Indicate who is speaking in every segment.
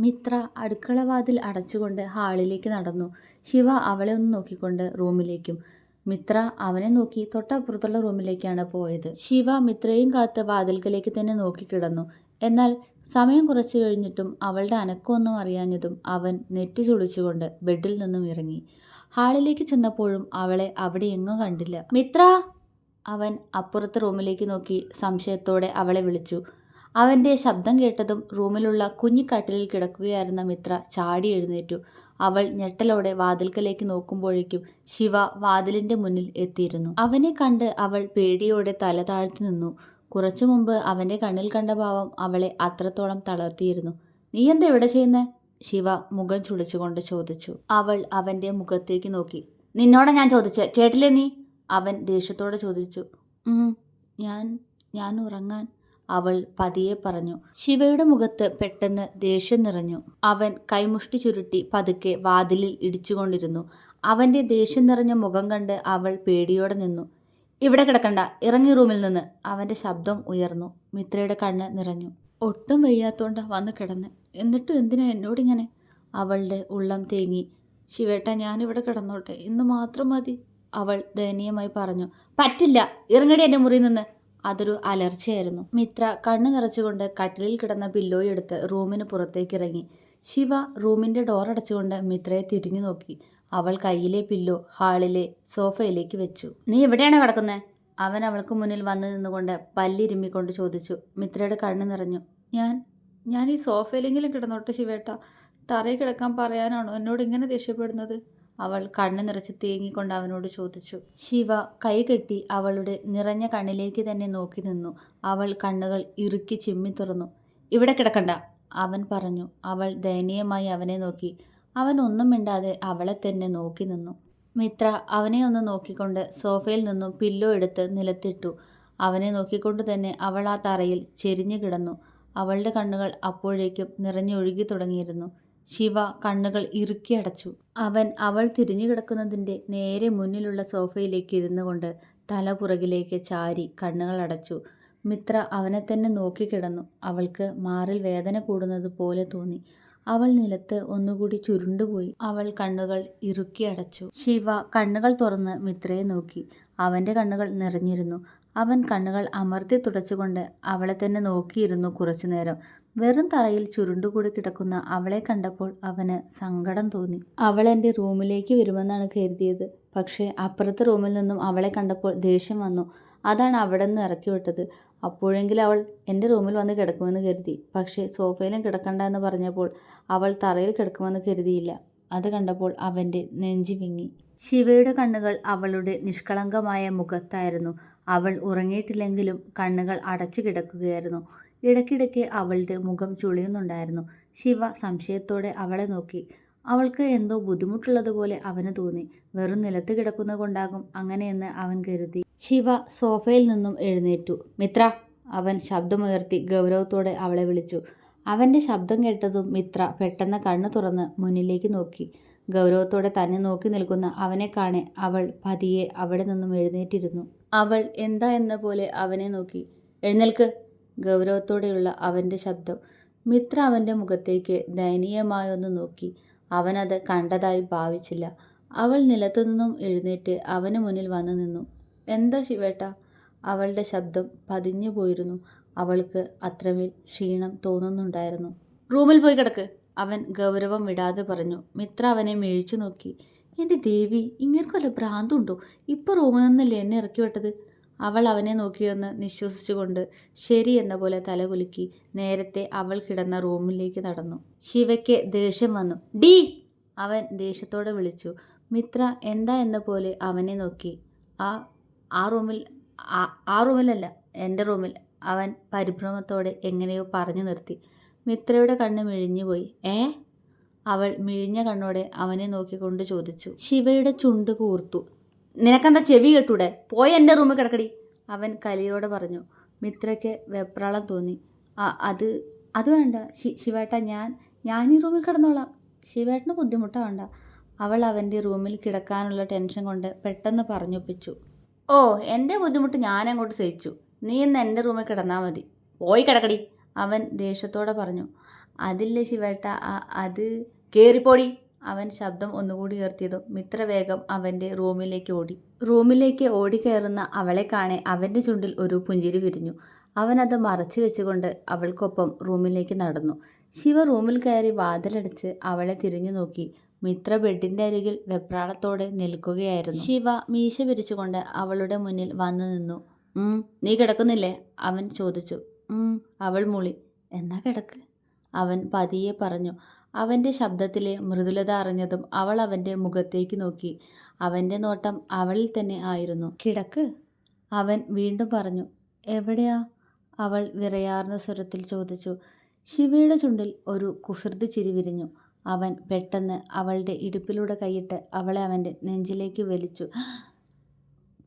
Speaker 1: മിത്ര അടുക്കളവാതിൽ അടച്ചുകൊണ്ട് ഹാളിലേക്ക് നടന്നു. ശിവ അവളെ ഒന്ന് നോക്കിക്കൊണ്ട് റൂമിലേക്കും. മിത്ര അവനെ നോക്കി തൊട്ടപ്പുറത്തുള്ള റൂമിലേക്കാണ് പോയത്. ശിവ മിത്രയും കാത്ത് വാതിൽക്കലേക്ക് തന്നെ നോക്കിക്കിടന്നു. എന്നാൽ സമയം കുറച്ചു കഴിഞ്ഞിട്ടും അവളുടെ അനക്കമൊന്നും അറിയാഞ്ഞതും അവൻ നെറ്റി ചുളിച്ചുകൊണ്ട് ബെഡിൽ നിന്നും ഇറങ്ങി. ഹാളിലേക്ക് ചെന്നപ്പോഴും അവളെ അവിടെ എങ്ങും കണ്ടില്ല. മിത്ര! അവൻ അപ്പുറത്തെ റൂമിലേക്ക് നോക്കി സംശയത്തോടെ അവളെ വിളിച്ചു. അവന്റെ ശബ്ദം കേട്ടതും റൂമിലുള്ള കുഞ്ഞിക്കട്ടിലിൽ കിടക്കുകയായിരുന്ന മിത്ര ചാടി എഴുന്നേറ്റു. അവൾ ഞെട്ടലോടെ വാതിൽക്കലേക്ക് നോക്കുമ്പോഴേക്കും ശിവ വാതിലിന്റെ മുന്നിൽ എത്തിയിരുന്നു. അവനെ കണ്ട് അവൾ പേടിയോടെ തല താഴ്ത്തി നിന്നു. കുറച്ചു മുമ്പ് അവന്റെ കണ്ണിൽ കണ്ട ഭാവം അവളെ അത്രത്തോളം തളർത്തിയിരുന്നു. നീ എന്താ ഇവിടെ ചെയ്യുന്നേ? ശിവ മുഖം ചുളിച്ചുകൊണ്ട് ചോദിച്ചു. അവൾ അവന്റെ മുഖത്തേക്ക് നോക്കി. നിന്നോടെ ഞാൻ ചോദിച്ചേ. കേട്ടില്ലേ നീ? അവൻ ദേഷ്യത്തോടെ ചോദിച്ചു. ഞാൻ ഞാൻ ഉറങ്ങാൻ അവൾ പതിയെ പറഞ്ഞു ശിവയുടെ മുഖത്ത് പെട്ടെന്ന് ദേഷ്യം നിറഞ്ഞു. അവൻ കൈമുഷ്ടി ചുരുട്ടി പതുക്കെ വാതിലിൽ ഇടിച്ചുകൊണ്ടിരുന്നു. അവന്റെ ദേഷ്യം നിറഞ്ഞ മുഖം കണ്ട് അവൾ പേടിയോടെ നിന്നു. ഇവിടെ കിടക്കണ്ട ഇറങ്ങി റൂമിൽ നിന്ന് അവന്റെ ശബ്ദം ഉയർന്നു. മിത്രയുടെ കണ്ണ് നിറഞ്ഞു. ഒട്ടും വയ്യാത്തോണ്ട വന്ന് കിടന്ന്. എന്നിട്ടും എന്തിനാ എന്നോട് ഇങ്ങനെ അവളുടെ ഉള്ളം തേങ്ങി. ശിവേട്ട ഞാനിവിടെ കിടന്നോട്ടെ. ഇന്ന് മാത്രം മതി അവൾ ദയനീയമായി പറഞ്ഞു. പറ്റില്ല. ഇറങ്ങടി എന്റെ മുറിയിൽ നിന്ന്. അതൊരു അലർച്ചയായിരുന്നു. മിത്ര കണ്ണു നിറച്ചുകൊണ്ട് കട്ടിലിൽ കിടന്ന പില്ലോയി എടുത്ത് റൂമിന് പുറത്തേക്ക് ഇറങ്ങി ശിവ റൂമിന്റെ ഡോർ അടച്ചുകൊണ്ട് മിത്രയെ തിരിഞ്ഞു നോക്കി. അവൾ കയ്യിലെ പില്ലോ ഹാളിലെ സോഫയിലേക്ക് വെച്ചു. നീ എവിടെയാണ് കിടക്കുന്നത് അവൻ അവൾക്ക് മുന്നിൽ വന്നു നിന്നുകൊണ്ട് പല്ലിരുമ്മിക്കൊണ്ട് ചോദിച്ചു. മിത്രയുടെ കണ്ണു നിറഞ്ഞു. ഞാൻ ഞാൻ ഈ സോഫയിലെങ്കിലും കിടന്നോട്ടെ ശിവേട്ട. തറയിൽ കിടക്കാൻ പറയാനാണോ? എന്നോട് ഇങ്ങനെ ദേഷ്യപ്പെടുന്നത്? അവൾ കണ്ണു നിറച്ച് തേങ്ങിക്കൊണ്ട് അവനോട് ചോദിച്ചു ശിവ കൈകെട്ടി അവളുടെ നിറഞ്ഞ കണ്ണിലേക്ക് തന്നെ നോക്കി നിന്നു. അവൾ കണ്ണുകൾ ഇറുക്കി ചിമ്മി തുറന്നു. ഇവിടെ കിടക്കണ്ട അവൻ പറഞ്ഞു. അവൾ ദയനീയമായി അവനെ നോക്കി. അവൻ ഒന്നും മിണ്ടാതെ അവളെ തന്നെ നോക്കി നിന്നു. മിത്ര അവനെ ഒന്ന് നോക്കിക്കൊണ്ട് സോഫയിൽ നിന്നും പില്ലോ എടുത്ത് നിലത്തിട്ടു. അവനെ നോക്കിക്കൊണ്ട് തന്നെ അവൾ ആ തറയിൽ ചെരിഞ്ഞു കിടന്നു. അവളുടെ കണ്ണുകൾ അപ്പോഴേക്കും നിറഞ്ഞൊഴുകി തുടങ്ങിയിരുന്നു. ശിവ കണ്ണുകൾ ഇറുക്കി അടച്ചു. അവൻ അവൾ തിരിഞ്ഞു കിടക്കുന്നതിന്റെ നേരെ മുന്നിലുള്ള സോഫയിലേക്ക് ഇരുന്നു കൊണ്ട് തല പുറകിലേക്ക് ചാരി കണ്ണുകൾ അടച്ചു. മിത്ര അവനെ തന്നെ നോക്കിക്കിടന്നു അവൾക്ക് മാറിൽ വേദന കൂടുന്നത് പോലെ തോന്നി. അവൾ നിലത്ത് ഒന്നുകൂടി ചുരുണ്ടുപോയി അവൾ കണ്ണുകൾ ഇറുക്കി അടച്ചു. ശിവ കണ്ണുകൾ തുറന്ന് മിത്രയെ നോക്കി. അവന്റെ കണ്ണുകൾ നിറഞ്ഞിരുന്നു. അവൻ കണ്ണുകൾ അമർത്തി തുടച്ചുകൊണ്ട് അവളെ തന്നെ നോക്കിയിരുന്നു കുറച്ചു നേരം. വെറും തറയിൽ ചുരുണ്ടുകൂടി കിടക്കുന്ന അവളെ കണ്ടപ്പോൾ അവന് സങ്കടം തോന്നി. അവൾ എന്റെ റൂമിലേക്ക് വരുമെന്നാണ് കരുതിയത്. പക്ഷേ അപ്പുറത്തെ റൂമിൽ നിന്നും അവളെ കണ്ടപ്പോൾ ദേഷ്യം വന്നു. അതാണ് അവിടെ നിന്ന് ഇറക്കി വിട്ടത് അപ്പോഴെങ്കിലും അവൾ എന്റെ റൂമിൽ വന്ന് കിടക്കുമെന്ന് കരുതി. പക്ഷേ സോഫയിലും കിടക്കണ്ട എന്ന് പറഞ്ഞപ്പോൾ അവൾ തറയിൽ കിടക്കുമെന്ന് കരുതിയില്ല. അത് കണ്ടപ്പോൾ അവന്റെ നെഞ്ചി വിങ്ങി. ശിവയുടെ കണ്ണുകൾ അവളുടെ നിഷ്കളങ്കമായ മുഖത്തായിരുന്നു. അവൾ ഉറങ്ങിയിട്ടില്ലെങ്കിലും കണ്ണുകൾ അടച്ചു കിടക്കുകയായിരുന്നു. ഇടയ്ക്കിടയ്ക്ക് അവളുടെ മുഖം ചുളിയുന്നുണ്ടായിരുന്നു. ശിവ സംശയത്തോടെ അവളെ നോക്കി. അവൾക്ക് എന്തോ ബുദ്ധിമുട്ടുള്ളതുപോലെ അവന് തോന്നി. വെറും നിലത്ത് കിടക്കുന്ന കൊണ്ടാകും അങ്ങനെയെന്ന് അവൻ കരുതി. ശിവ സോഫയിൽ നിന്നും എഴുന്നേറ്റു. മിത്ര അവൻ ശബ്ദമുയർത്തി ഗൗരവത്തോടെ അവളെ വിളിച്ചു. അവന്റെ ശബ്ദം കേട്ടതും മിത്ര പെട്ടെന്ന് കണ്ണു തുറന്ന് മുന്നിലേക്ക് നോക്കി. ഗൗരവത്തോടെ തന്നെ നോക്കി നിൽക്കുന്ന അവനെ കാണെ അവൾ പതിയെ അവിടെ നിന്നും എഴുന്നേറ്റിരുന്നു. അവൾ എന്താ എന്ന പോലെ അവനെ നോക്കി. എഴുന്നേൽക്ക്. ഗൗരവത്തോടെയുള്ള അവന്റെ ശബ്ദം. മിത്ര അവന്റെ മുഖത്തേക്ക് ദയനീയമായൊന്ന് നോക്കി. അവനത് കണ്ടതായി ഭാവിച്ചില്ല. അവൾ നിലത്തു നിന്നും എഴുന്നേറ്റ് അവന് മുന്നിൽ വന്നു നിന്നു. എന്താ ശിവേട്ട? അവളുടെ ശബ്ദം പതിഞ്ഞു പോയിരുന്നു. അവൾക്ക് അത്രമേൽ ക്ഷീണം തോന്നുന്നുണ്ടായിരുന്നു. റൂമിൽ പോയി കിടക്ക് അവൻ ഗൗരവം വിടാതെ പറഞ്ഞു. മിത്ര അവനെ മേഴിച്ചു നോക്കി. എന്റെ ദേവി ഇങ്ങർക്കല്ല ഭ്രാന്തുണ്ടോ? ഇപ്പോൾ റൂമിൽ നിന്നല്ലേ എന്നെ ഇറക്കി വിട്ടത്? അവൾ അവനെ നോക്കിയൊന്ന് നിശ്വസിച്ചുകൊണ്ട് ശരി എന്ന പോലെ തലകുലുക്കി നേരത്തെ അവൾ കിടന്ന റൂമിലേക്ക് നടന്നു. ശിവയ്ക്ക് ദേഷ്യം വന്നു. ഡി! അവൻ ദേഷ്യത്തോടെ വിളിച്ചു. മിത്ര എന്താ എന്ന പോലെ അവനെ നോക്കി. ആ ആ റൂമിൽ ആ- റൂമിലല്ല എന്റെ റൂമിൽ. അവൻ പരിഭ്രമത്തോടെ എങ്ങനെയോ പറഞ്ഞു നിർത്തി. മിത്രയുടെ കണ്ണ് മിഴിഞ്ഞുപോയി ഏ? അവൾ മിഴിഞ്ഞ കണ്ണോടെ അവനെ നോക്കിക്കൊണ്ട് ചോദിച്ചു. ശിവയുടെ ചുണ്ട് കൂർത്തു. നിനക്കെന്താ ചെവി കെട്ടൂടെ? പോയി എന്റെ റൂമിൽ കിടക്കടി. അവൻ കലിയോട് പറഞ്ഞു മിത്രയ്ക്ക് വെപ്രാളം തോന്നി. ആ അത് അത് വേണ്ട. ശിവേട്ട ഞാൻ ഞാൻ ഈ റൂമിൽ കിടന്നോളാം. ശിവേട്ടന് ബുദ്ധിമുട്ടാവണ്ട. അവൾ അവന്റെ റൂമിൽ കിടക്കാനുള്ള ടെൻഷൻ കൊണ്ട് പെട്ടെന്ന് പറഞ്ഞൊപ്പിച്ചു. ഓ എന്റെ ബുദ്ധിമുട്ട് ഞാൻ അങ്ങോട്ട് സഹിച്ചു. നീ ഇന്ന് എന്റെ റൂമിൽ കിടന്നാൽ മതി. പോയി കിടക്കടി. അവൻ ദേഷ്യത്തോടെ പറഞ്ഞു അതില്ലേ ശിവേട്ട അത് കേറിപ്പോടി. അവൻ ശബ്ദം ഒന്നുകൂടി ഉയർത്തിയതും മിത്ര വേഗം അവന്റെ റൂമിലേക്ക് ഓടി. റൂമിലേക്ക് ഓടിക്കയറുന്ന അവളെ കാണെ അവന്റെ ചുണ്ടിൽ ഒരു പുഞ്ചിരി വിരിഞ്ഞു. അവനത് മറച്ചു വെച്ചുകൊണ്ട് അവൾക്കൊപ്പം റൂമിലേക്ക് നടന്നു. ശിവ റൂമിൽ കയറി വാതിലടച്ച് അവളെ തിരിഞ്ഞു നോക്കി. മിത്ര ബെഡിന്റെ അരികിൽ വെപ്രാളത്തോടെ നിൽക്കുകയായിരുന്നു. ശിവ മീശ വിരിച്ചുകൊണ്ട് അവളുടെ മുന്നിൽ വന്നു നിന്നു. നീ കിടക്കുന്നില്ലേ? അവൻ ചോദിച്ചു. അവൾ മുളി. എന്നാ കിടക്ക്? അവൻ പതിയെ പറഞ്ഞു. അവന്റെ ശബ്ദത്തിലെ മൃദുലത അറിഞ്ഞതും അവൾ അവന്റെ മുഖത്തേക്ക് നോക്കി. അവന്റെ നോട്ടം അവളിൽ തന്നെ ആയിരുന്നു. കിടക്ക് അവൻ വീണ്ടും പറഞ്ഞു. എവിടെയാ? അവൾ വിറയാർന്ന സ്വരത്തിൽ ചോദിച്ചു. ശിവയുടെ ചുണ്ടിൽ ഒരു കുസൃതി ചിരി വിരിഞ്ഞു. അവൻ പെട്ടെന്ന് അവളുടെ ഇടുപ്പിലൂടെ കൈയിട്ട് അവളെ അവന്റെ നെഞ്ചിലേക്ക് വലിച്ചു.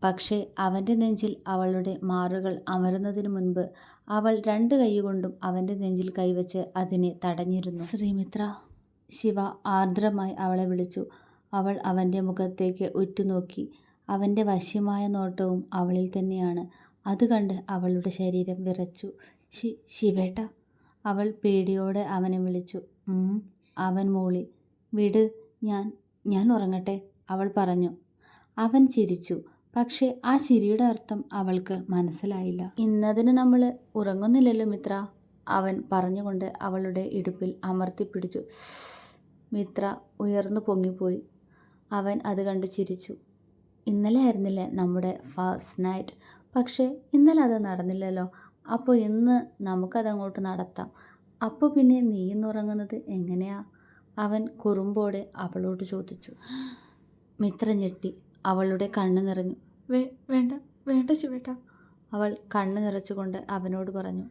Speaker 1: പക്ഷേ അവന്റെ നെഞ്ചിൽ അവളുടെ മാറുകൾ അമരുന്നതിന് മുൻപ് അവൾ രണ്ട് കൈകൊണ്ടും അവന്റെ നെഞ്ചിൽ കൈവച്ച് അതിനെ തടഞ്ഞിരുന്നു. ശ്രീമിത്ര. ശിവ ആർദ്രമായി അവളെ വിളിച്ചു. അവൾ അവന്റെ മുഖത്തേക്ക് ഉറ്റുനോക്കി. അവന്റെ വശ്യമായ നോട്ടവും അവളിൽ തന്നെയാണ്. അത് കണ്ട് അവളുടെ ശരീരം വിറച്ചു. ശി ശിവേട്ട. അവൾ പേടിയോടെ അവനെ വിളിച്ചു. അവൻ മൂളി. വിട് ഞാൻ ഞാൻ ഉറങ്ങട്ടെ അവൾ പറഞ്ഞു. അവൻ ചിരിച്ചു. പക്ഷേ ആ ചിരിയുടെ അർത്ഥം അവൾക്ക് മനസ്സിലായില്ല. ഇന്നതിന് നമ്മൾ ഉറങ്ങുന്നില്ലല്ലോ മിത്ര. അവൻ പറഞ്ഞുകൊണ്ട് അവളുടെ ഇടുപ്പിൽ അമർത്തിപ്പിടിച്ചു മിത്ര ഉയർന്നു പൊങ്ങിപ്പോയി. അവൻ അത് കണ്ട് ചിരിച്ചു. ഇന്നലെ ആയിരുന്നില്ലേ നമ്മുടെ ഫസ്റ്റ് നൈറ്റ്? പക്ഷേ ഇന്നലെ അത് നടന്നില്ലല്ലോ. അപ്പോൾ ഇന്ന് നമുക്കതങ്ങോട്ട് നടത്താം. അപ്പോൾ പിന്നെ നീ ഇന്ന് ഉറങ്ങുന്നത് എങ്ങനെയാ? അവൻ കുറുമ്പോടെ അവളോട് ചോദിച്ചു. മിത്ര ഞെട്ടി. അവളുടെ കണ്ണ് നിറഞ്ഞു.
Speaker 2: വേ വേണ്ട വേണ്ട ശിവേട്ട.
Speaker 1: അവൾ കണ്ണ് നിറച്ചുകൊണ്ട് അവനോട് പറഞ്ഞു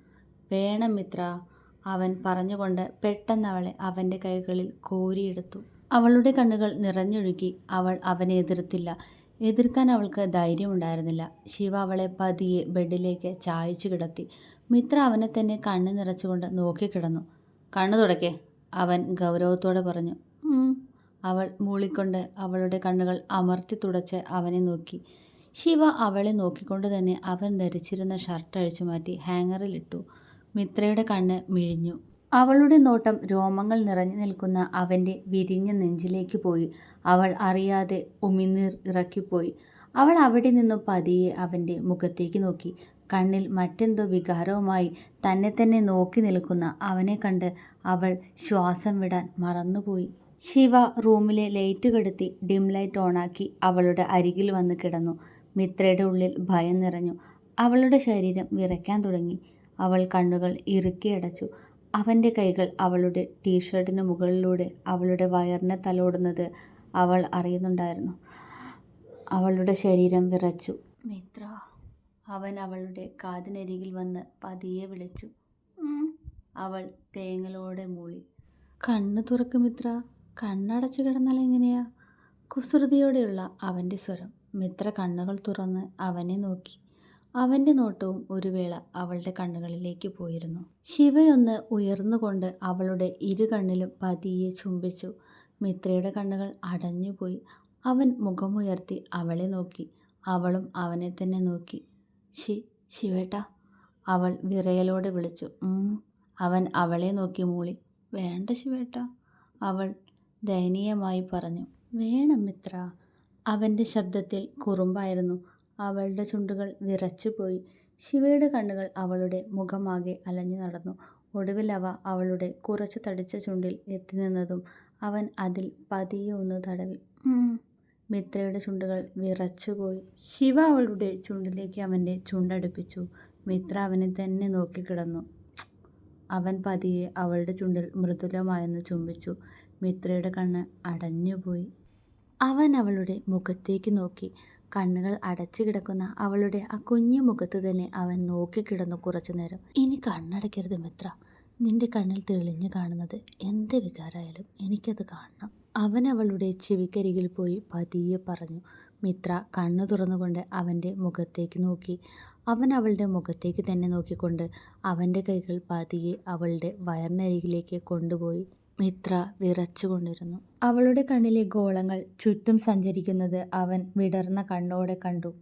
Speaker 1: വേണം മിത്ര. അവൻ പറഞ്ഞുകൊണ്ട് പെട്ടെന്ന് അവളെ അവന്റെ കൈകളിൽ കോരിയെടുത്തു. അവളുടെ കണ്ണുകൾ നിറഞ്ഞൊഴുകി അവൾ അവനെ എതിർത്തില്ല. എതിർക്കാൻ അവൾക്ക് ധൈര്യമുണ്ടായിരുന്നില്ല. ശിവ അവളെ പതിയെ ബെഡിലേക്ക് ചായച്ചു കിടത്തി. മിത്ര അവനെ തന്നെ കണ്ണ് നിറച്ചുകൊണ്ട് നോക്കിക്കിടന്നു. കണ്ണു തുടക്കേ അവൻ ഗൗരവത്തോടെ പറഞ്ഞു. അവൾ മൂളിക്കൊണ്ട് അവളുടെ കണ്ണുകൾ അമർത്തി തുടച്ച് അവനെ നോക്കി. ശിവ അവളെ നോക്കിക്കൊണ്ട് തന്നെ അവൻ ധരിച്ചിരുന്ന ഷർട്ട് അഴിച്ചു മാറ്റി ഹാങ്ങറിലിട്ടു മിത്രയുടെ കണ്ണ് മിഴിഞ്ഞു. അവളുടെ നോട്ടം രോമങ്ങൾ നിറഞ്ഞു നിൽക്കുന്ന അവന്റെ വിരിഞ്ഞ നെഞ്ചിലേക്ക് പോയി. അവൾ അറിയാതെ ഉമിനീർ ഇറക്കിപ്പോയി. അവൾ അവിടെ നിന്നും പതിയെ അവന്റെ മുഖത്തേക്ക് നോക്കി. കണ്ണിൽ മറ്റെന്തോ വികാരവുമായി തന്നെ തന്നെ നോക്കി നിൽക്കുന്ന അവനെ കണ്ട് അവൾ ശ്വാസം വിടാൻ മറന്നുപോയി. ശിവ റൂമിലെ ലൈറ്റ് കെടുത്തി ഡിം ലൈറ്റ് ഓണാക്കി അവളുടെ അരികിൽ വന്ന് കിടന്നു. മിത്രയുടെ ഉള്ളിൽ ഭയം നിറഞ്ഞു. അവളുടെ ശരീരം വിറയ്ക്കാൻ തുടങ്ങി. അവൾ കണ്ണുകൾ ഇറുക്കിയടച്ചു അവന്റെ കൈകൾ അവളുടെ ടീഷർട്ടിന് മുകളിലൂടെ അവളുടെ വയറിനെ തലോടുന്നത് അവൾ അറിയുന്നുണ്ടായിരുന്നു. അവളുടെ ശരീരം വിറച്ചു. മിത്ര അവൻ അവളുടെ കാതിനരികിൽ വന്ന് പതിയെ വിളിച്ചു. അവൾ തേങ്ങലോടെ മൂളി. കണ്ണ് തുറക്ക് മിത്ര. കണ്ണടച്ചു കിടന്നാൽ എങ്ങനെയാ? കുസൃതിയോടെയുള്ള അവന്റെ സ്വരം. മിത്ര കണ്ണുകൾ തുറന്ന് അവനെ നോക്കി. അവന്റെ നോട്ടവും ഒരു വേള അവളുടെ കണ്ണുകളിലേക്ക് പോയിരുന്നു. ശിവയൊന്ന് ഉയർന്നുകൊണ്ട് അവളുടെ ഇരു കണ്ണിലും പതിയെ ചുംബിച്ചു. മിത്രയുടെ കണ്ണുകൾ അടഞ്ഞുപോയി. അവൻ മുഖമുയർത്തി അവളെ നോക്കി. അവളും അവനെ തന്നെ നോക്കി. ശി ശിവേട്ട. അവൾ വിറയലോടെ വിളിച്ചു. അവൻ അവളെ നോക്കി മൂളി. വേണ്ട ശിവേട്ട. അവൾ ദയനീയമായി പറഞ്ഞു. വേണം മിത്ര. അവന്റെ ശബ്ദത്തിൽ കുറുമ്പായിരുന്നു. അവളുടെ ചുണ്ടുകൾ വിറച്ചുപോയി. ശിവയുടെ കണ്ണുകൾ അവളുടെ മുഖമാകെ അലഞ്ഞു നടന്നു. ഒടുവിൽ അവ അവളുടെ കുറച്ച് തടിച്ച ചുണ്ടിൽ എത്തി നിന്നതും അവൻ അതിൽ പതിയെ ഒന്ന് തടവി. മിത്രയുടെ ചുണ്ടുകൾ വിറച്ചുപോയി. ശിവ അവളുടെ ചുണ്ടിലേക്ക് അവന്റെ ചുണ്ടടുപ്പിച്ചു. മിത്ര അവനെ തന്നെ നോക്കിക്കിടന്നു. അവൻ പതിയെ അവളുടെ ചുണ്ടിൽ മൃദുലമായെന്ന് ചുംബിച്ചു. മിത്രയുടെ കണ്ണ് അടഞ്ഞുപോയി. അവൻ അവളുടെ മുഖത്തേക്ക് നോക്കി. കണ്ണുകൾ അടച്ചു കിടക്കുന്ന അവളുടെ ആ കുഞ്ഞു മുഖത്ത് തന്നെ അവൻ നോക്കിക്കിടന്നു കുറച്ചു നേരം. ഇനി കണ്ണടയ്ക്കരുത് മിത്ര. നിന്റെ കണ്ണിൽ തെളിഞ്ഞു കാണുന്നത് എന്ത് വികാരമായാലും എനിക്കത് കാണണം. അവൻ അവളുടെ ചെവിക്കരികിൽ പോയി പതിയെ പറഞ്ഞു. മിത്ര കണ്ണു തുറന്നുകൊണ്ട് അവന്റെ മുഖത്തേക്ക് നോക്കി. അവൻ അവളുടെ മുഖത്തേക്ക് തന്നെ നോക്കിക്കൊണ്ട് അവന്റെ കൈകൾ പതിയെ അവളുടെ വയറിനരികിലേക്ക് കൊണ്ടുപോയി. മിത്ര വിറച്ചുകൊണ്ടിരുന്നു. അവളുടെ കണ്ണിലെ ഗോളങ്ങൾ ചുറ്റും സഞ്ചരിക്കുന്നത് അവൻ വിടർന്ന കണ്ണോടെ കണ്ടു.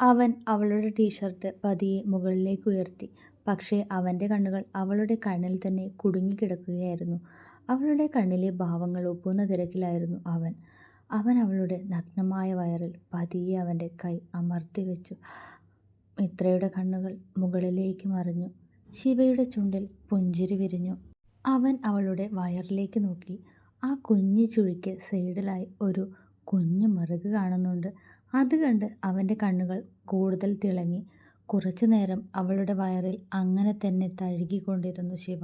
Speaker 1: അവൻ അവളുടെ ടീഷർട്ട് പതിയെ മുകളിലേക്ക് ഉയർത്തി. പക്ഷേ അവന്റെ കണ്ണുകൾ അവളുടെ കണ്ണിൽ തന്നെ കുടുങ്ങിക്കിടക്കുകയായിരുന്നു. അവളുടെ കണ്ണിലെ ഭാവങ്ങൾ ഒപ്പുന്ന തിരക്കിലായിരുന്നു അവൻ. അവൻ അവളുടെ നഗ്നമായ വയറിൽ പതിയെ അവന്റെ കൈ അമർത്തി വെച്ചു. മിത്രയുടെ കണ്ണുകൾ മുകളിലേക്ക് മറിഞ്ഞു. ശിവയുടെ ചുണ്ടിൽ പുഞ്ചിരി വിരിഞ്ഞു. അവൻ അവളുടെ വയറിലേക്ക് നോക്കി. ആ കുഞ്ഞു ചുഴിക്ക് സൈഡിലായി ഒരു കുഞ്ഞു മറുക് കാണുന്നുണ്ട്. അത് കണ്ട് അവന്റെ കണ്ണുകൾ കൂടുതൽ തിളങ്ങി. കുറച്ചു നേരം അവളുടെ വയറിൽ അങ്ങനെ തന്നെ തഴുകിക്കൊണ്ടിരുന്നു ശിവ.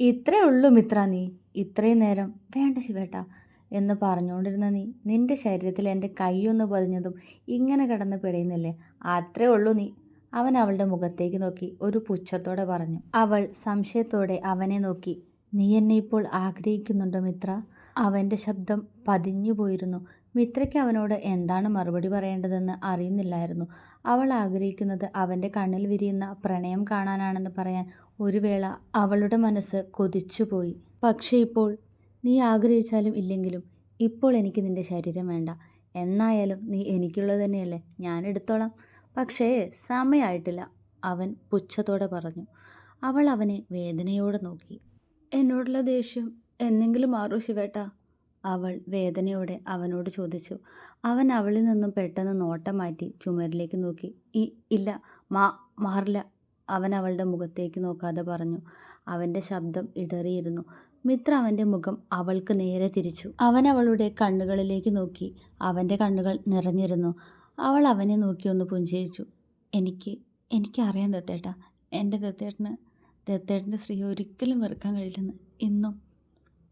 Speaker 1: ഇത്രേ ഉള്ളൂ മിത്ര നീ. ഇത്രയും നേരം വേണ്ട ശിവേട്ട എന്ന് പറഞ്ഞുകൊണ്ടിരുന്ന നീ നിന്റെ ശരീരത്തിൽ എന്റെ കൈയൊന്ന് പതിഞ്ഞതും ഇങ്ങനെ കിടന്ന് പിടയുന്നില്ലേ? അത്രേ ഉള്ളൂ നീ. അവൻ അവളുടെ മുഖത്തേക്ക് നോക്കി ഒരു പുച്ഛത്തോടെ പറഞ്ഞു. അവൾ സംശയത്തോടെ അവനെ നോക്കി. നീ എന്നെ ഇപ്പോൾ ആഗ്രഹിക്കുന്നുണ്ടോ മിത്ര? അവന്റെ ശബ്ദം പതിഞ്ഞു പോയിരുന്നു. മിത്രയ്ക്ക് അവനോട് എന്താണ് മറുപടി പറയേണ്ടതെന്ന് അറിയുന്നില്ലായിരുന്നു. അവൾ ആഗ്രഹിക്കുന്നത് അവന്റെ കണ്ണിൽ വിരിയുന്ന പ്രണയം കാണാനാണെന്ന് പറയാൻ ഒരു വേള അവളുടെ മനസ്സ് കൊതിച്ചുപോയി പക്ഷേ ഇപ്പോൾ നീ ആഗ്രഹിച്ചാലും ഇല്ലെങ്കിലും ഇപ്പോൾ എനിക്ക് നിന്റെ ശരീരം വേണ്ട. എന്നായാലും നീ എനിക്കുള്ളത് തന്നെയല്ലേ. ഞാൻ എടുത്തോളാം. പക്ഷേ സമയമായിട്ടില്ല അവൻ പുച്ഛത്തോടെ പറഞ്ഞു. അവൾ അവനെ വേദനയോടെ നോക്കി. എന്നോടുള്ള ദേഷ്യം എന്നെങ്കിലും മാറൂ ശിവേട്ട. അവൾ വേദനയോടെ അവനോട് ചോദിച്ചു. അവൻ അവളിൽ നിന്നും പെട്ടെന്ന് നോട്ടം മാറ്റി ചുമരിലേക്ക് നോക്കി. ഈ ഇല്ല മാ മാറില്ല അവൻ അവളുടെ മുഖത്തേക്ക് നോക്കാതെ പറഞ്ഞു. അവന്റെ ശബ്ദം ഇടറിയിരുന്നു. മിത്ര അവന്റെ മുഖം അവൾക്ക് നേരെ തിരിച്ചു. അവൻ അവളുടെ കണ്ണുകളിലേക്ക് നോക്കി. അവന്റെ കണ്ണുകൾ നിറഞ്ഞിരുന്നു. അവൾ അവനെ നോക്കി ഒന്ന് പുഞ്ചിരിച്ചു. എനിക്ക് എനിക്കറിയാം ദത്തേട്ട. എന്റെ ദത്തേട്ടന് ദത്തേട്ടന്റെ സ്ത്രീ ഒരിക്കലും വെറുക്കാൻ കഴിയില്ലെന്ന് ഇന്നും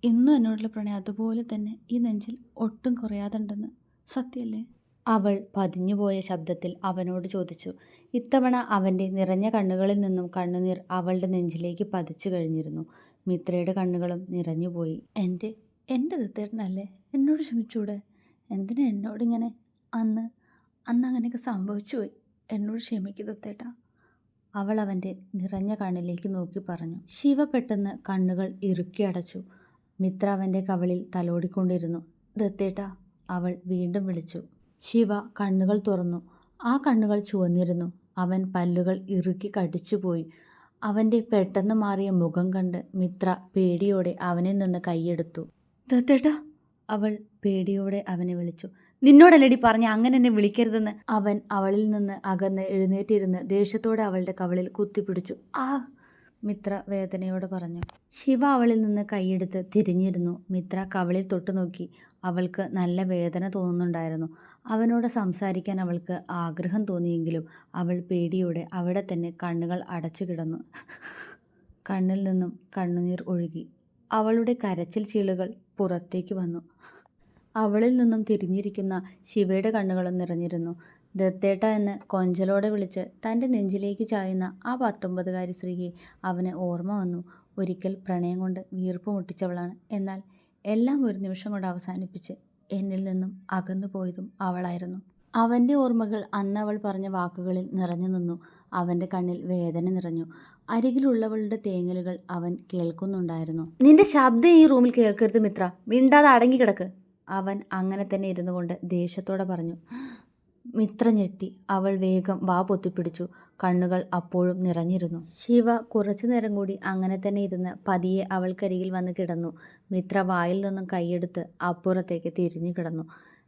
Speaker 1: ഇന്നും എന്നോടുള്ള പ്രണയം അതുപോലെ തന്നെ ഈ നെഞ്ചിൽ ഒട്ടും കുറയാതുണ്ടെന്ന് സത്യമല്ലേ? അവൾ പതിഞ്ഞുപോയ ശബ്ദത്തിൽ അവനോട് ചോദിച്ചു. ഇത്തവണ അവന്റെ നിറഞ്ഞ കണ്ണുകളിൽ നിന്നും കണ്ണുനീർ അവളുടെ നെഞ്ചിലേക്ക് പതിച്ചു കഴിഞ്ഞിരുന്നു. മിത്രയുടെ കണ്ണുകളും നിറഞ്ഞുപോയി. എന്റെ എന്റെ ദത്തേട്ടനല്ലേ? എന്നോട് ക്ഷമിച്ചൂടെ? എന്തിനാ എന്നോടിങ്ങനെ അന്ന് അന്ന് അങ്ങനെയൊക്കെ സംഭവിച്ചു പോയി എന്നോട് ക്ഷമിക്കുക ദത്തേട്ട. അവൾ അവന്റെ നിറഞ്ഞ കണ്ണിലേക്ക് നോക്കി പറഞ്ഞു. ശിവ പെട്ടെന്ന് കണ്ണുകൾ ഇറുക്കി അടച്ചു. മിത്ര അവന്റെ കവളിൽ തലോടിക്കൊണ്ടിരുന്നു. ദത്തേട്ട അവൾ വീണ്ടും വിളിച്ചു. ശിവ കണ്ണുകൾ തുറന്നു. ആ കണ്ണുകൾ ചുവന്നിരുന്നു. അവൻ പല്ലുകൾ ഇറുക്കി കടിച്ചുപോയി അവന്റെ പെട്ടെന്ന് മാറിയ മുഖം കണ്ട് മിത്ര പേടിയോടെ അവനിൽ നിന്ന് കൈയെടുത്തു. ദത്തേട്ട അവൾ പേടിയോടെ അവനെ വിളിച്ചു. നിന്നോടല്ലടി പറഞ്ഞ അങ്ങനെ എന്നെ വിളിക്കരുതെന്ന്. അവൻ അവളിൽ നിന്ന് അകന്ന് എഴുന്നേറ്റിരുന്ന് ദേഷ്യത്തോടെ അവളുടെ കവളിൽ കുത്തിപ്പിടിച്ചു. ആ മിത്ര വേദനയോടെ പറഞ്ഞു. ശിവ അവളിൽ നിന്ന് കൈയെടുത്ത് തിരിഞ്ഞിരുന്നു. മിത്ര കവളിൽ തൊട്ടു നോക്കി. അവൾക്ക് നല്ല വേദന തോന്നുന്നുണ്ടായിരുന്നു. അവനോട് സംസാരിക്കാൻ അവൾക്ക് ആഗ്രഹം തോന്നിയെങ്കിലും അവൾ പേടിയോടെ അവിടെ തന്നെ കണ്ണുകൾ അടച്ചു കിടന്നു. കണ്ണിൽ നിന്നും കണ്ണുനീർ ഒഴുകി. അവളുടെ കരച്ചിൽ ചീളുകൾ പുറത്തേക്ക് വന്നു. അവളിൽ നിന്നും തിരിഞ്ഞിരിക്കുന്ന ശിവയുടെ കണ്ണുകളും നിറഞ്ഞിരുന്നു. ദത്തേട്ട എന്ന് കൊഞ്ചലോടെ വിളിച്ച് തന്റെ നെഞ്ചിലേക്ക് ചായുന്ന ആ പത്തൊമ്പതുകാരി സ്ത്രീയെ അവന് ഓർമ്മ വന്നു. ഒരിക്കൽ പ്രണയം കൊണ്ട് വീർപ്പ് മുട്ടിച്ചവളാണ്. എന്നാൽ എല്ലാം ഒരു നിമിഷം കൊണ്ട് അവസാനിപ്പിച്ച് എന്നിൽ നിന്നും അകന്നു പോയതും അവളായിരുന്നു. അവന്റെ ഓർമ്മകൾ അന്ന് അവൾ പറഞ്ഞ വാക്കുകളിൽ നിറഞ്ഞു നിന്നു. അവന്റെ കണ്ണിൽ വേദന നിറഞ്ഞു. അരികിലുള്ളവളുടെ തേങ്ങലുകൾ അവൻ കേൾക്കുന്നുണ്ടായിരുന്നു. നിന്റെ ശബ്ദം ഈ റൂമിൽ കേൾക്കരുത് മിത്ര. മിണ്ടാതെ അടങ്ങിക്കിടക്ക്. അവൻ അങ്ങനെ തന്നെ ഇരുന്നു കൊണ്ട് ദേഷ്യത്തോടെ പറഞ്ഞു മിത്ര ഞെട്ടി. അവൾ വേഗം വാ പൊത്തിപ്പിടിച്ചു. കണ്ണുകൾ അപ്പോഴും നിറഞ്ഞിരുന്നു. ശിവ കുറച്ചു നേരം കൂടി അങ്ങനെ തന്നെ ഇരുന്ന് പതിയെ അവൾക്കരികിൽ വന്ന് കിടന്നു. മിത്ര വായിൽ നിന്നും കൈയെടുത്ത് അപ്പുറത്തേക്ക് തിരിഞ്ഞു കിടന്നു.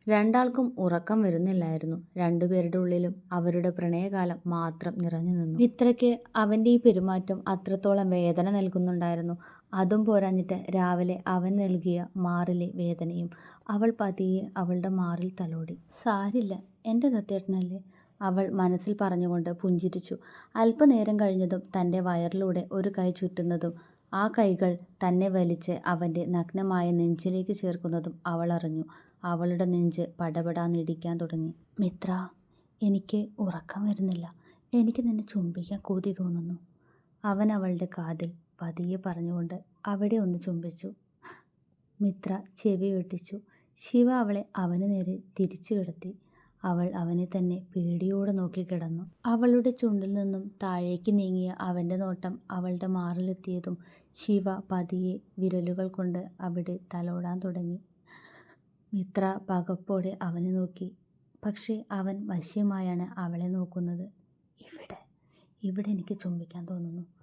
Speaker 1: രണ്ടാൾക്കും ഉറക്കം വരുന്നില്ലായിരുന്നു. രണ്ടുപേരുടെ ഉള്ളിലും അവരുടെ പ്രണയകാലം മാത്രം നിറഞ്ഞു നിന്നു. മിത്രയ്ക്ക് അവന്റെ ഈ പെരുമാറ്റം അത്രത്തോളം വേദന നൽകുന്നുണ്ടായിരുന്നു. അതും പോരാഞ്ഞിട്ട് രാവിലെ അവൻ നൽകിയ മാറിലെ വേദനയും അവൾ പതിയെ അവളുടെ മാറിൽ തലോടി. സാരില്ല എന്റെ തത്തേട്ടനല്ലേ? അവൾ മനസ്സിൽ പറഞ്ഞുകൊണ്ട് പുഞ്ചിരിച്ചു. അല്പനേരം കഴിഞ്ഞതും തന്റെ വയറിലൂടെ ഒരു കൈ ചുറ്റുന്നതും ആ കൈകൾ തന്നെ വലിച്ച് അവന്റെ നഗ്നമായ നെഞ്ചിലേക്ക് ചേർക്കുന്നതും അവൾ അറിഞ്ഞു. അവളുടെ നെഞ്ച് പടപടാന്നിടിക്കാൻ തുടങ്ങി. മിത്ര എനിക്ക് ഉറക്കം വരുന്നില്ല. എനിക്ക് നിന്നെ ചുംബിക്കാൻ കൂതി തോന്നുന്നു. അവൻ അവളുടെ കാതിൽ പതിയെ പറഞ്ഞുകൊണ്ട് അവിടെ ഒന്ന് ചുംബിച്ചു. മിത്ര ചെവി വെട്ടിച്ചു. ശിവ അവളെ അവന് നേരെ തിരിച്ചു കിടത്തി. അവൾ അവനെ തന്നെ പേടിയോടെ നോക്കിക്കിടന്നു അവളുടെ ചുണ്ടിൽ നിന്നും താഴേക്ക് നീങ്ങിയ അവന്റെ നോട്ടം അവളുടെ മാറിലെത്തിയതും ശിവ പതിയെ വിരലുകൾ കൊണ്ട് അവിടെ തലോടാൻ തുടങ്ങി. മിത്ര പകപ്പോടെ അവനെ നോക്കി. പക്ഷേ അവൻ വശ്യമായാണ് അവളെ നോക്കുന്നത്. ഇവിടെ ഇവിടെ എനിക്ക് ചുംബിക്കാൻ തോന്നുന്നു.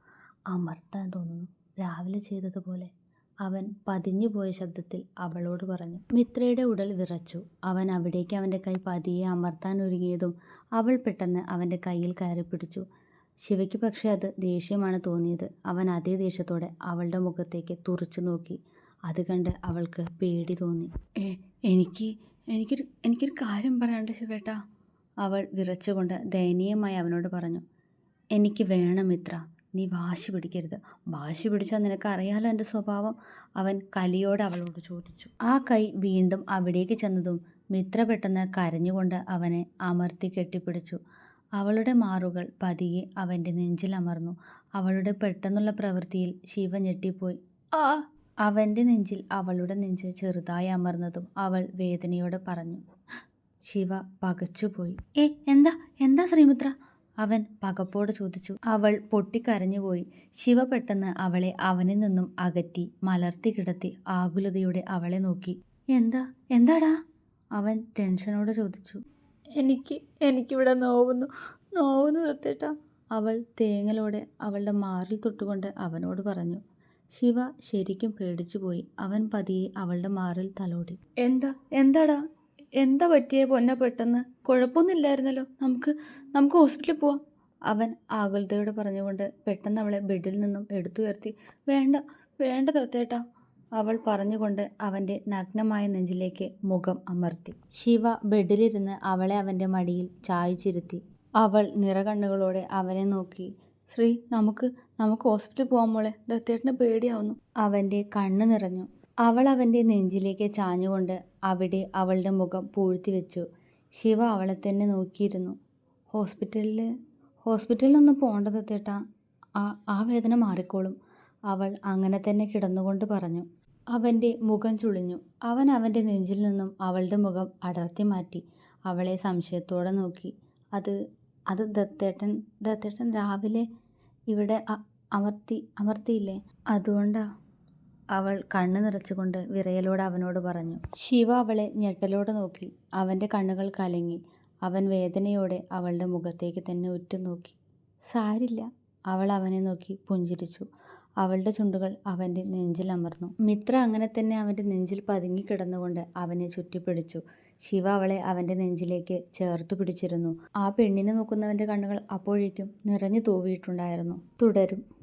Speaker 1: അമർത്താൻ തോന്നുന്നു. രാവിലെ ചെയ്തതുപോലെ അവൻ പതിഞ്ഞുപോയ ശബ്ദത്തിൽ അവളോട് പറഞ്ഞു മിത്രയുടെ ഉടൽ വിറച്ചു. അവൻ അവിടേക്ക് അവന്റെ കൈ പതിയെ അമർത്താൻ ഒരുങ്ങിയതും അവൾ പെട്ടെന്ന് അവന്റെ കയ്യിൽ കയറി പിടിച്ചു. ശിവയ്ക്ക് പക്ഷേ അത് ദേഷ്യമാണ് തോന്നിയത്. അവൻ അതേ ദേഷ്യത്തോടെ അവളുടെ മുഖത്തേക്ക് തുറച്ചു നോക്കി. അത് കണ്ട് അവൾക്ക് പേടി തോന്നി. ഏ എനിക്ക് എനിക്കൊരു എനിക്കൊരു കാര്യം പറയാണ്ട് ശിവേട്ടാ. അവൾ വിറച്ചുകൊണ്ട് ദയനീയമായി അവനോട് പറഞ്ഞു എനിക്ക് വേണം മിത്ര. നീ വാശി പിടിക്കരുത്. വാശി പിടിച്ചാൽ നിനക്കറിയാലോ എന്റെ സ്വഭാവം. അവൻ കലിയോട് അവളോട് ചോദിച്ചു. ആ കൈ വീണ്ടും അവിടേക്ക് ചെന്നതും മിത്ര പെട്ടെന്ന് കരഞ്ഞുകൊണ്ട് അവനെ അമർത്തി കെട്ടിപ്പിടിച്ചു. അവളുടെ മാറുകൾ പതിയെ അവന്റെ നെഞ്ചിൽ അമർന്നു. അവളുടെ പെട്ടെന്നുള്ള പ്രവൃത്തിയിൽ ശിവ ഞെട്ടിപ്പോയി. ആ അവന്റെ നെഞ്ചിൽ അവളുടെ നെഞ്ച് ചെറുതായി അമർന്നതും അവൾ വേദനയോടെ പറഞ്ഞു. ശിവ പകച്ചുപോയി. ഏ എന്താ? എന്താ ശ്രീമിത്ര? അവൻ പകപ്പോട് ചോദിച്ചു. അവൾ പൊട്ടിക്കരഞ്ഞുപോയി ശിവ പെട്ടെന്ന് അവളെ അവനിൽ നിന്നും അകറ്റി മലർത്തി കിടത്തി ആകുലതയോടെ അവളെ നോക്കി. എന്താ? എന്താടാ? അവൻ ടെൻഷനോട് ചോദിച്ചു.
Speaker 2: എനിക്ക് എനിക്കിവിടെ നോവുന്നു. നോവുന്നു ദത്തേട്ടാ
Speaker 1: അവൾ തേങ്ങലോടെ അവളുടെ മാറിൽ തൊട്ടുകൊണ്ട് അവനോട് പറഞ്ഞു. ശിവ ശരിക്കും പേടിച്ചുപോയി അവൻ പതിയെ അവളുടെ മാറിൽ തലോടി.
Speaker 2: എന്താ? എന്താടാ? എന്താ പറ്റിയേ പൊന്ന പെട്ടെന്ന്? കുഴപ്പമൊന്നുമില്ലായിരുന്നല്ലോ. നമുക്ക് നമുക്ക് ഹോസ്പിറ്റലിൽ പോവാം.
Speaker 1: അവൻ ആകുലതയോട് പറഞ്ഞുകൊണ്ട് പെട്ടെന്ന് അവളെ ബെഡിൽ നിന്നും എടുത്തു എടുത്തുയർത്തി വേണ്ട വേണ്ട തത്തേട്ടാ. അവൾ പറഞ്ഞുകൊണ്ട് അവന്റെ നഗ്നമായ നെഞ്ചിലേക്ക് മുഖം അമർത്തി. ശിവ ബെഡിലിരുന്ന് അവളെ അവന്റെ മടിയിൽ ചായച്ചിരുത്തി. അവൾ നിറകണ്ണുകളോടെ അവനെ നോക്കി. ശ്രീ നമുക്ക് നമുക്ക് ഹോസ്പിറ്റലിൽ പോകാൻ മോളെ. ദത്തേട്ടന് പേടിയാവുന്നു. അവന്റെ കണ്ണ് നിറഞ്ഞു. അവൾ അവന്റെ നെഞ്ചിലേക്ക് ചാഞ്ഞുകൊണ്ട് അവിടെ അവളുടെ മുഖം പൂഴ്ത്തി വെച്ചു. ശിവ അവളെ തന്നെ നോക്കിയിരുന്നു. ഹോസ്പിറ്റലിൽ ഹോസ്പിറ്റലിലൊന്ന് പോകേണ്ടത് തേട്ടാ. ആ ആ വേദന മാറിക്കോളും. അവൾ അങ്ങനെ തന്നെ കിടന്നുകൊണ്ട് പറഞ്ഞു. അവന്റെ മുഖം ചുളിഞ്ഞു. അവൻ അവന്റെ നെഞ്ചിൽ നിന്നും അവളുടെ മുഖം അടർത്തി മാറ്റി. അവളെ സംശയത്തോടെ നോക്കി. അത് അത് ദത്തേട്ടൻ ദത്തേട്ടൻ രാവിലെ ഇവിടെ അമർത്തി അമർത്തിയില്ലേ? അതുകൊണ്ടാ. അവൾ കണ്ണു നിറച്ചുകൊണ്ട് വിറയലോടെ അവനോട് പറഞ്ഞു ശിവ അവളെ ഞെട്ടലോടെ നോക്കി. അവന്റെ കണ്ണുകൾ കലങ്ങി. അവൻ വേദനയോടെ അവളുടെ മുഖത്തേക്ക് തന്നെ ഉറ്റുനോക്കി. സാരില്ല. അവൾ അവനെ നോക്കി പുഞ്ചിരിച്ചു. അവളുടെ ചുണ്ടുകൾ അവന്റെ നെഞ്ചിൽ അമർന്നു. മിത്ര അങ്ങനെ തന്നെ അവന്റെ നെഞ്ചിൽ പതുങ്ങി കിടന്നുകൊണ്ട് അവനെ ചുറ്റിപ്പിടിച്ചു. ശിവ അവളെ അവന്റെ നെഞ്ചിലേക്ക് ചേർത്തു പിടിച്ചിരുന്നു. ആ പെണ്ണിനെ നോക്കുന്നവന്റെ കണ്ണുകൾ അപ്പോഴേക്കും നിറഞ്ഞു തൂവിയിട്ടുണ്ടായിരുന്നു. തുടരും.